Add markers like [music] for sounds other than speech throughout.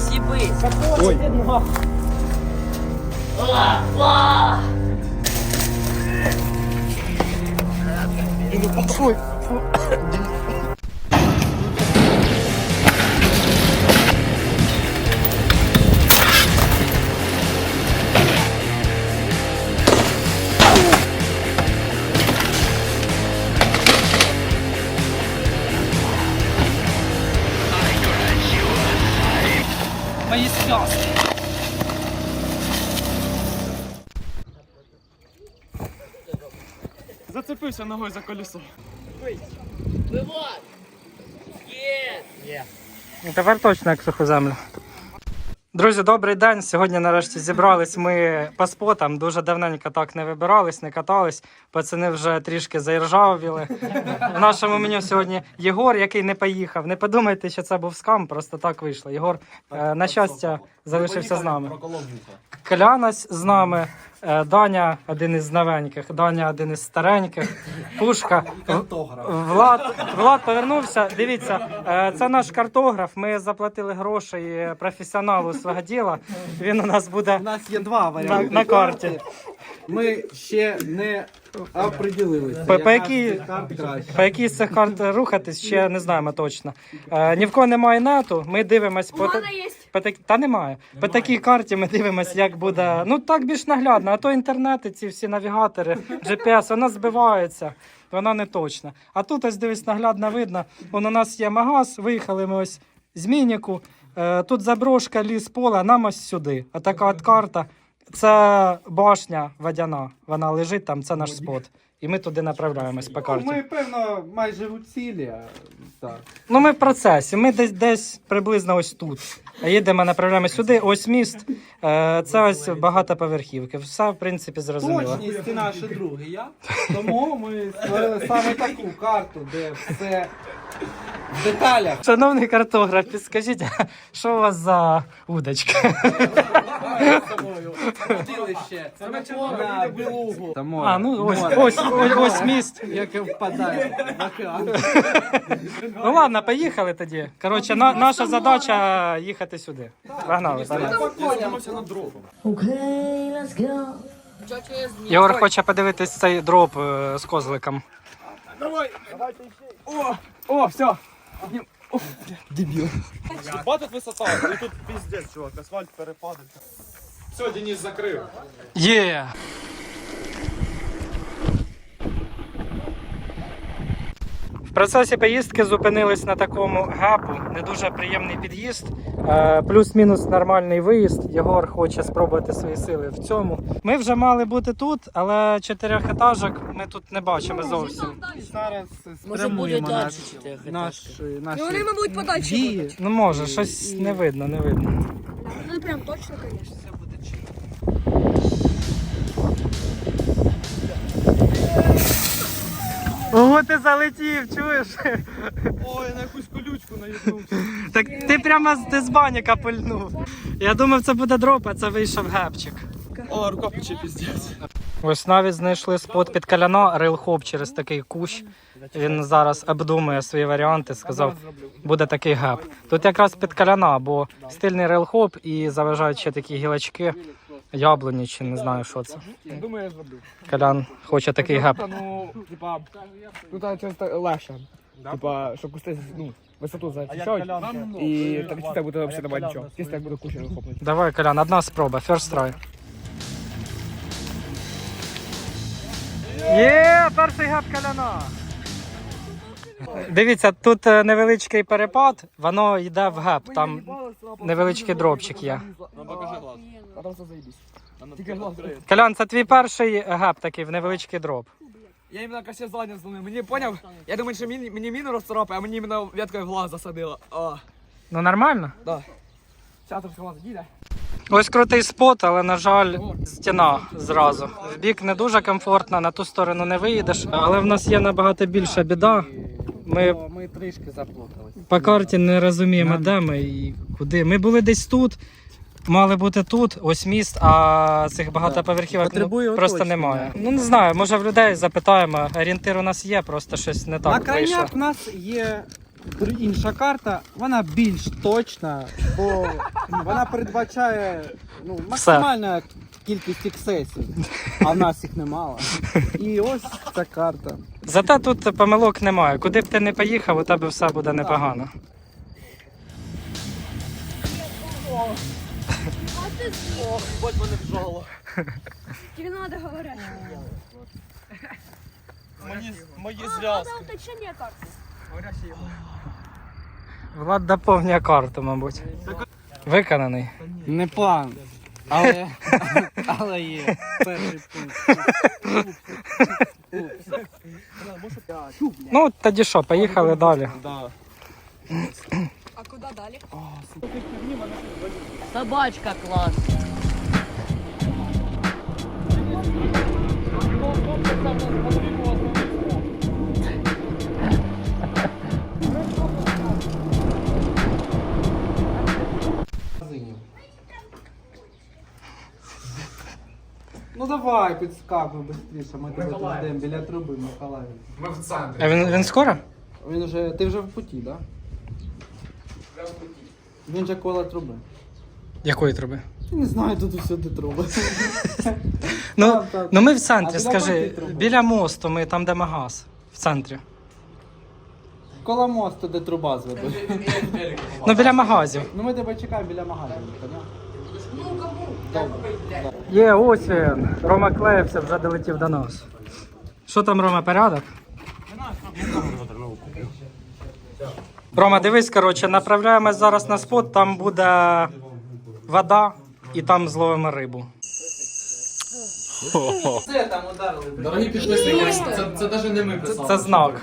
съебись. Ой. Мои сльози. Зацепився ногою за колесо. Вивод! Є! Є. Тепер точно як суху землю. Друзі, добрий день. Сьогодні нарешті зібрались ми по спотам. Дуже давненько так не вибирались, не катались. Пацани вже трішки заіржавіли. В нашому меню сьогодні Єгор, який не поїхав. Не подумайте, що це був скам, просто так вийшло. Єгор, е, на щастя, залишився з нами. Клянась з нами. е, Даня один із новеньких, Даня один із стареньких, Пушка. Влад, Влад повернувся. Дивіться, е, це наш картограф. Ми заплатили гроші професіоналу свого діла. Він у нас буде У нас є два варіанти. на карті. Ми ще не оприділилися. По- по карт. По якій з цих карт рухатись, ще не знаємо точно. Е, ні в кого немає нету. Ми дивимось по, та- по так... Та немає. По такій карті ми дивимось, як буде. Ну так більш наглядно. А то інтернети, ці всі навігатори, GPS, вона збивається. Вона не точна. А тут ось дивись, наглядно видно. Вон у нас є магаз, виїхали ми ось з Мініку. Е, тут заброшка, ліс, поле, нам ось сюди. А така от карта. Це башня водяна. Вона лежить там, це наш спот. І ми туди направляємось по карті. Ми, певно, майже у цілі. а, Так. Ну, ми в процесі. Ми десь десь приблизно ось тут. Їдемо, направляємось сюди. Ось міст. Е, Це ось багатоповерхівки. Все, в принципі, зрозуміло. Точність і наше друге я. Тому ми створили саме таку карту, де все в деталях. Шановний картограф, підскажіть, [laughs] що у вас за удочка? Судилище. Це на білугу. А, ну ось, ось, ось, ось міст. Яке впадає в океан. Ну ладно, поїхали тоді. Коротше, на, наша задача їхати сюди. Погнали, погнали. Okay, let's go. Єгор хоче подивитись цей дроп е, з козликом. О, все. Дебіл. Ба тут висота, і тут піздець, чувак, асфальт перепадає. Все, Денис закрив. Є! В процесі поїздки зупинились на такому гепу. Не дуже приємний під'їзд. Е, Плюс-мінус нормальний виїзд. Єгор хоче спробувати свої сили в цьому. Ми вже мали бути тут, але чотирьохетажок ми тут не бачимо зовсім. Зараз Може спрямуємо буде наш, наш, наші Ну, вони, мабуть, подальше Ну може, щось не видно, не видно. Ну, прям точно, конечно. Ти залетів, чуєш? Ой, на якусь колючку наїхнувся. Так ти прямо з ти з баняка пильнув. Я думав, це буде дроп, а це вийшов гепчик. О, рука пече піздець. Ось навіть знайшли спот під каляно, рейлхоп через такий кущ. Він зараз обдумує свої варіанти, сказав, буде такий геп. Тут якраз під каляна, бо стильний рейлхоп і заважають ще такі гілочки, яблуні чи не знаю, що це. Думаю, я зроблю. Калян хоче такий геп. Ну, типа, тут а, часто легше. Типа, щоб кусти, ну, висоту захищають. І так чисто буде взагалі немає нічого. Чисто як буде куча вихоплення. Давай, Колян, одна спроба, first try. Є, перший геп Коляна. Дивіться, тут е, невеличкий перепад, воно йде в геп, там невеличкий дропчик є. Заїбісь. Тільки глаз. Колян, це твій перший геп такий в невеличкий дроп. Я іменно краще задня зловив. Мені поняв? Я думаю, що мені, мені міну розцарапає, а мені іменно веткою в глаз засадила. О, Ну нормально? да. Зараз там глаз. Ось крутий спот, але, на жаль, стіна зразу. В бік не дуже комфортно, на ту сторону не виїдеш. Але в нас є набагато більша біда. Ми Ми трішки заплутались. по карті не розуміємо, де ми і куди. Ми були десь тут, мали бути тут, ось міст, а цих багатоповерхівок ну, просто немає. Ну не знаю, може в людей запитаємо. Орієнтир у нас є, просто щось не На так вийшло. крайняк в нас є Інша карта, вона більш точна, бо вона передбачає ну, максимальну кількість ексесів, а в нас їх немало. І ось ця карта. Зате тут помилок немає. Куди б ти не поїхав, у тебе все буде непогано. А ти Ох, бать мене вжало. Тільки треба говорити. Мої, мої А, зв'язки. треба уточнення карти. Влад доповнює карту, мабуть. Виконаний. Не план. Але, але є перший пункт. Ну, тоді що, поїхали далі. Да. А куди далі? Собачка клас. Ну давай, підскакуй швидше, ми тебе тут ждемо біля труби, Миколаїв. Ми в центрі. А він, він скоро? Він вже, ти вже в путі, так? Да? Він же коло труби. Якої труби? Не знаю, тут усюди труби. Ну, Так, так. ну ми в А центрі, біля скажи, якої труби? біля мосту, ми там, де магаз. В центрі. Коло мосту, де труба зведуть. Ну, біля магазів. Ну ми тебе чекаємо біля магазину, поняв? Є, ось він. Рома клеївся, вже долетів до нас. Що там, Рома, порядок? Рома, дивись, коротше, направляємось зараз на спот, там буде вода і там зловимо рибу. Це там ударили. Дорогі підписники, це, це навіть не ми писали. Це знак.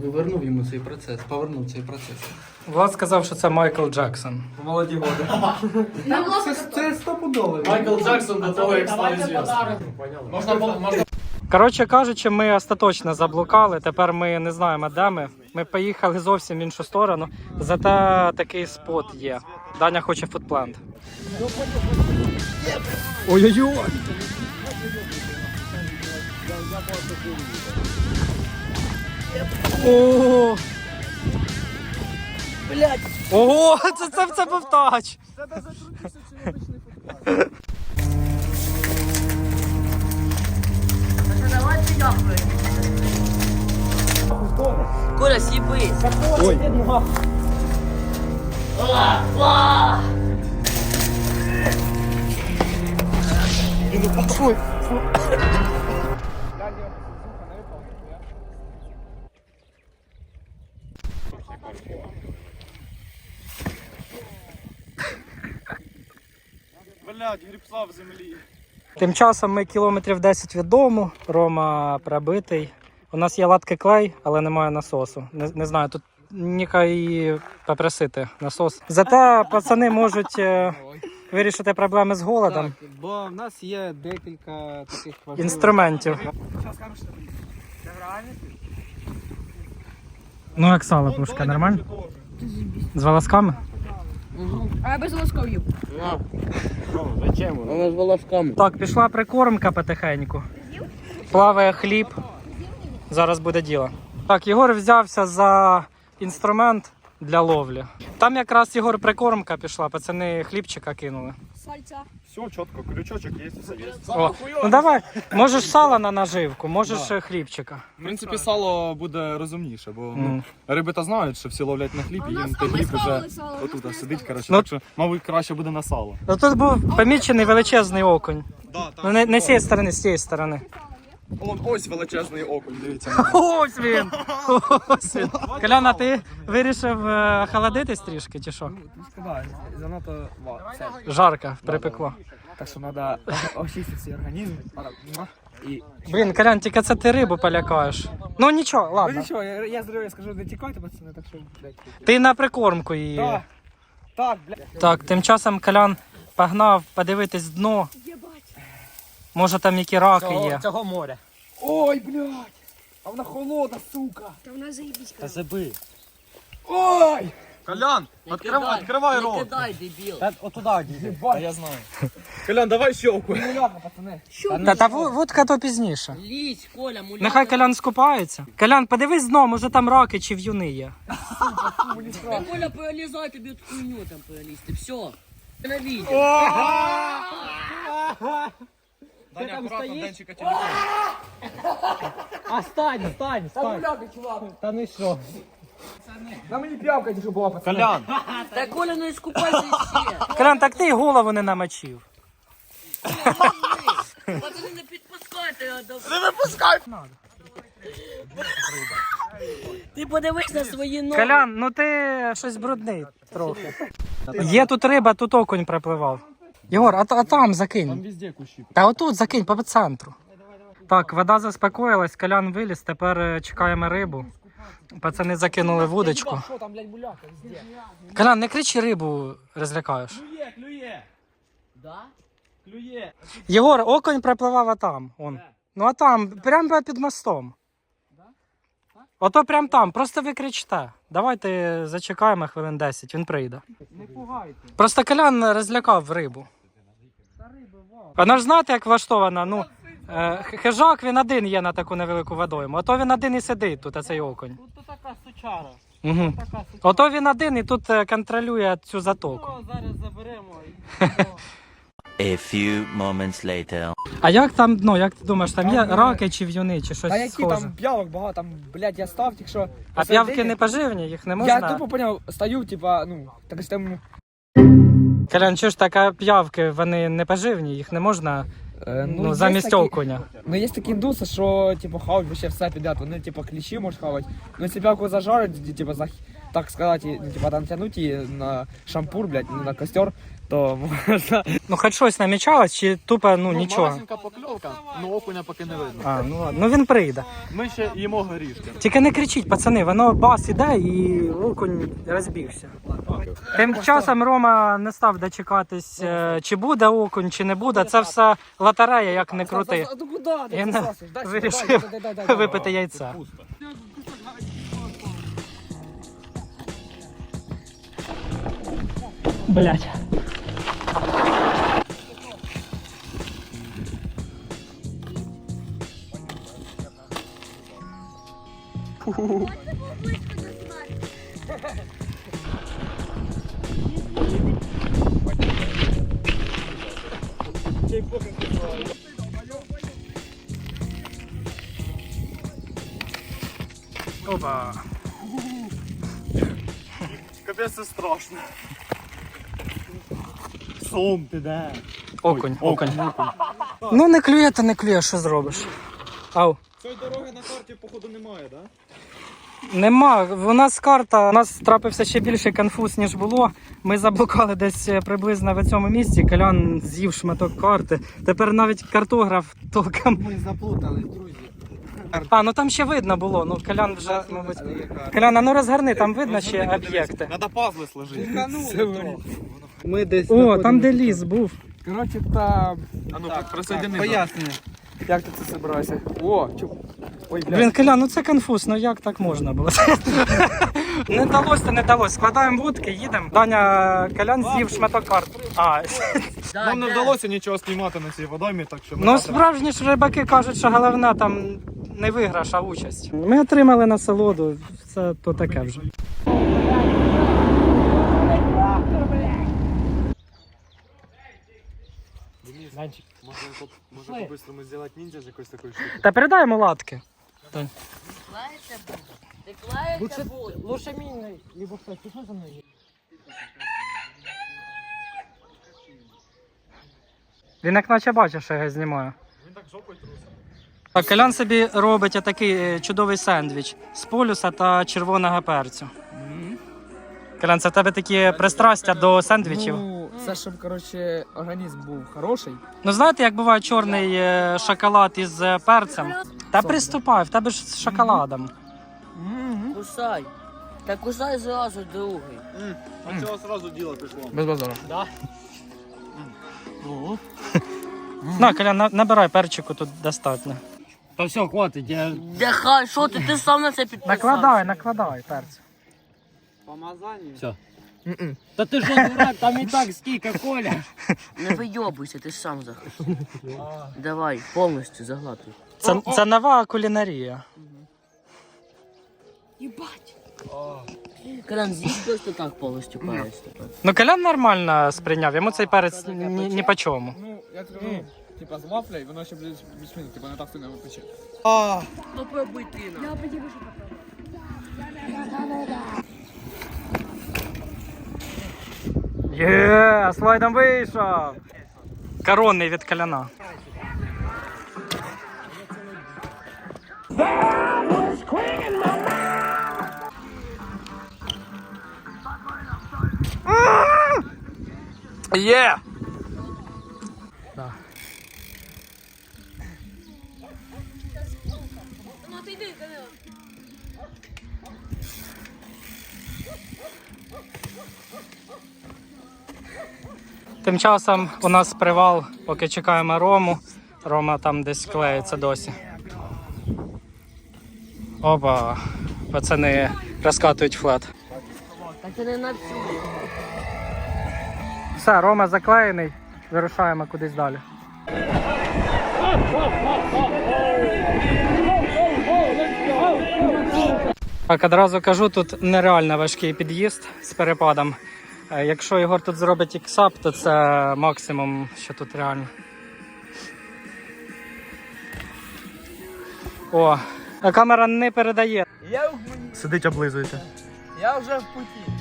Повернув йому цей процес, повернув цей процес. Влад сказав, що це Майкл Джексон. Молоді годи. [laughs] Це, це стопудово. Майкл Джексон до того, як став зв'язком. Можна, можна Коротше кажучи, ми остаточно заблукали. Тепер ми не знаємо, де ми. Ми поїхали зовсім в іншу сторону. Зате такий спот є. Даня хоче фудплент. Ой-ой-ой! О! Блять! Ого, це, це, це був тач! Коля, сіпи. Блядь, грібса в землі. Тим часом ми кілометрів 10 від дому. Рома пробитий. У нас є латки клей, але немає насосу. Не, не знаю, тут Ніка і попросити насос. Зате пацани можуть е, вирішити проблеми з голодом. Так, бо в нас є декілька таких важливих... Інструментів. Ну, як сало пушка, нормально? З волосками? А я без волосков'ю. Вона з волосками. Так, пішла прикормка потихеньку. Плаває хліб. Зараз буде діло. Так, Єгор взявся за інструмент для ловлі. Там якраз Єгор прикормка пішла, пацани хлібчика кинули. Сальця. Все чітко, крючочок є, все є. О, ну давай, можеш сало на наживку, можеш е, хлібчика. В принципі, сало буде розумніше, бо ну, риби то знають, що всі ловлять на хліб, А і їм той хліб вже отут сидить. Коротше, Ну- так що, мабуть, краще буде на сало. Ну тут був помічений величезний окунь. Да, Ну не, не з цієї сторони, з цієї сторони. От ось величезний окунь, дивіться. [laughs] Ось він! Ось він. Коляна, ти вирішив е, охолодитись трішки чи що? сказати, занадто ва, це. Жарко, припекло. Так що треба очистити свій організм. І... Блін, Колян, тільки це ти рибу полякаєш. Ну нічого, Ну ладно. нічого, я, я здоров'я скажу, не тікайте, пацани, так що, блядь. Ти на прикормку її. Так, так, блядь. Так, тим часом Колян погнав подивитись дно. Може там які раки є. цього моря. Ой, блядь! А вона холодна, сука! Та вона заїбісь. Та заби. Ой! Колян, відкривай, відкривай Не рот. кидай, дебіл. Та отуда дійди. Та я знаю. Колян, давай щелку. Та, та ву- вудка то пізніше. Лізь, Коля, муляка. Нехай Колян скупається. Колян, подивись знову, може там раки чи в'юни є. Та Коля, полізай, тобі от хуйню там полізти. Все. Ти на відео. Даня, акуратно, Денчика телефон. А стань, стань, стань. Та ну що? На мені п'явка тільки була, пацани. Колян, Та Коля, ну іскупайся ще. Колян, так ти й голову не намочив. Пацани, не підпускайте його до... Ти подивись на свої ноги. Колян, ну ти щось брудний трохи. Є тут риба, тут окунь припливав. Єгор, а, а там закинь. везде кущі. Та отут закинь по центру. Так, вода заспокоїлась, Колян виліз, тепер е, чекаємо рибу. Пацани закинули вудочку. Там, блядь, везде? Колян, не кричи рибу, розлякаєш. Клює, клює, Да? клює. Єгор, окунь припливав атам. Он. Ну а там, прямо під мостом. Ото прям там, просто ви кричте. Давайте зачекаємо хвилин 10, він прийде. Не пугайте. Просто Колян розлякав рибу. Вона ж знаєте, як влаштована. Ну, е, хижак він один є на таку невелику водойму. Ото він один і сидить тут, а цей окунь. Тут така сучара. Угу. Така сучара. Ото він один і тут е, контролює цю затоку. О, зараз заберемо. [laughs] A few moments later. А як там, ну як ти думаєш, там є раки чи в'юни, чи щось Та які схоже? там п'явок багато, там, блядь, я став, тільки що. А п'явки не поживні, їх не можна. Я тупо поняв, стою, типа, ну, так там, Колян, чого ж така п'явки, вони не поживні, їх не можна е, ну, є замість такі- окуня. Ну, є такі індуси, що, типу, хавать вообще все підряд. Вони, типу, кліщі можуть хавати. Ну, якщо п'явку зажарить, типу, за, так сказати, ну, типу, там тянуть її на шампур, блядь, на костер, то можна. Ну хоч щось намічалось, чи тупо, ну нічого. Малесенька покльовка, ну окуня поки не видно. А, ну ладно, ну він прийде. Ми ще їмо горішки. Тільки не кричіть, пацани, воно бас іде і окунь розбігся. Тим часом Рома не став дочекатись, е, чи буде окунь, чи не буде. Це все лотерея, як не крути. Ну? Я не? Дай сюди, вирішив дай, дай, дай, дай, дай. Випити яйця. Блять. Опа. Капець це страшно. Сом ти де? Окунь, окунь. Ну не клює, то не клює, що зробиш. Ау. Цієї дороги на карті, походу, немає, да? Нема. У нас карта, у нас трапився ще більший конфуз, ніж було. Ми заблукали десь е, приблизно в цьому місці. Колян з'їв шматок карти. Тепер навіть картограф толком. Ми заплутались, друзі. А, ну там ще видно було. Ну, Колян вже, мабуть. Колян, а ну розгорни, там видно ще об'єкти. Надо пазли сложити. Ми десь О, там де ліс був. Коротше, та... А ну, присоедини. Пояснюю. Як ти це собирався? О, чу. Ой, блядь. Блін, Колян, ну це конфуз, ну як так можна було? [laughs] Не вдалося, то не вдалося. Складаємо вудки, їдемо. Даня Колян з'їв шматок карт. А, [laughs] Нам не вдалося нічого знімати на цій водоймі, так що ми Ну, справжні ж рибаки кажуть, що головне там не виграш, а участь. Ми отримали насолоду, це то таке вже. Може, може по-бистрому зробити ніндзя з якоюсь такою штукою. Та передаємо латки. Клається буде. Ти клається буде. Лучше мій, либо хтось, пішли за мною. Він як наче бачив, що я його знімаю. Так, Колян собі робить такий е, чудовий сендвіч з полюса та червоного перцю. Колян, це в тебе такі пристрастя до сендвічів. Ну, це щоб, коротше, організм був хороший. Ну знаєте, як буває чорний е, шоколад із е, перцем? Та приступай, в тебе ж з шоколадом. Кусай. Та кусай зразу другий. А цього одразу діло пішло. Без базару. На, Колян, на- набирай перчику тут достатньо. Та все, хватить, я... Де хай, що ти? Ти сам на це підписався. Накладай, накладай перцю. Помазання. Все. Та ти що, дурак, там і так скільки, Коля. Не вийобуйся, ти ж сам захочеш. Давай, повністю заглатуй. Це, це нова кулінарія. Єбать. Колян, з'їсть просто так повністю перець тепер. Ну, Колян нормально сприйняв, йому цей перець ні, ні по чому. Ну, я скажу, типа з вафлею, воно ще буде більш менш, типа не так сильно випече. Ну пробуй ти на. Я подивлюся попробую. Є, слайдом вийшов. Коронний від Коляна. Є! Тим часом у нас привал, поки чекаємо Рому. Рома там десь клеїться досі. Опа, пацани розкатують флет. Все, Рома заклеєний, вирушаємо кудись далі. Так, одразу кажу, тут нереально важкий під'їзд з перепадом. Е, Якщо Ігор тут зробить іксап, то це максимум, що тут реально. О, а камера не передає. Я, Сидить, облизується. я вже в путі.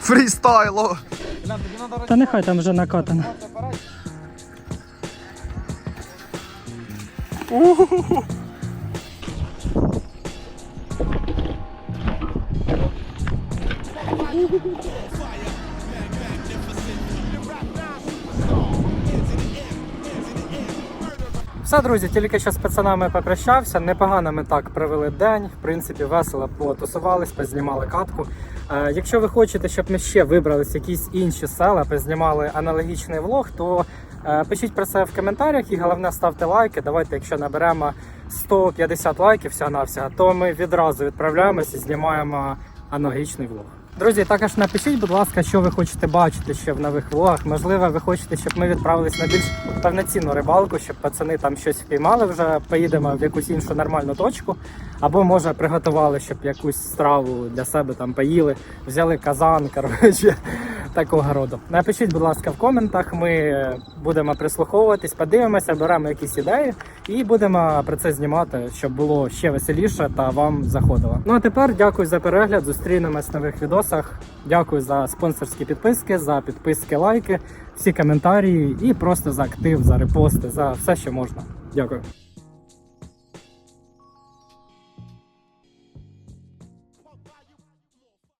Фрістайло! Та нехай там вже накатано. Все, друзі, тільки що з пацанами попрощався. Непогано ми так провели день. В принципі, весело потусувались, познімали катку. Е, якщо ви хочете, щоб ми ще вибрались якісь інші села, познімали аналогічний влог, то пишіть про це в коментарях і головне ставте лайки. Давайте, якщо наберемо 150 лайків всього навсього то ми відразу відправляємося і знімаємо аналогічний влог. Друзі, також напишіть, будь ласка, що ви хочете бачити ще в нових влогах. Можливо, ви хочете, щоб ми відправились на більш повноцінну рибалку, щоб пацани там щось впіймали вже, поїдемо в якусь іншу нормальну точку. Або може приготували, щоб якусь страву для себе там поїли, взяли казан, [laughs] коротше, такого роду. Напишіть, будь ласка, в коментах. Ми будемо прислуховуватись, подивимося, беремо якісь ідеї і будемо про це знімати, щоб було ще веселіше та вам заходило. Ну а тепер дякую за перегляд. Зустрінемось в нових відосах. Дякую за спонсорські підписки, за підписки, лайки, всі коментарі і просто за актив, за репости, за все, що можна. Дякую.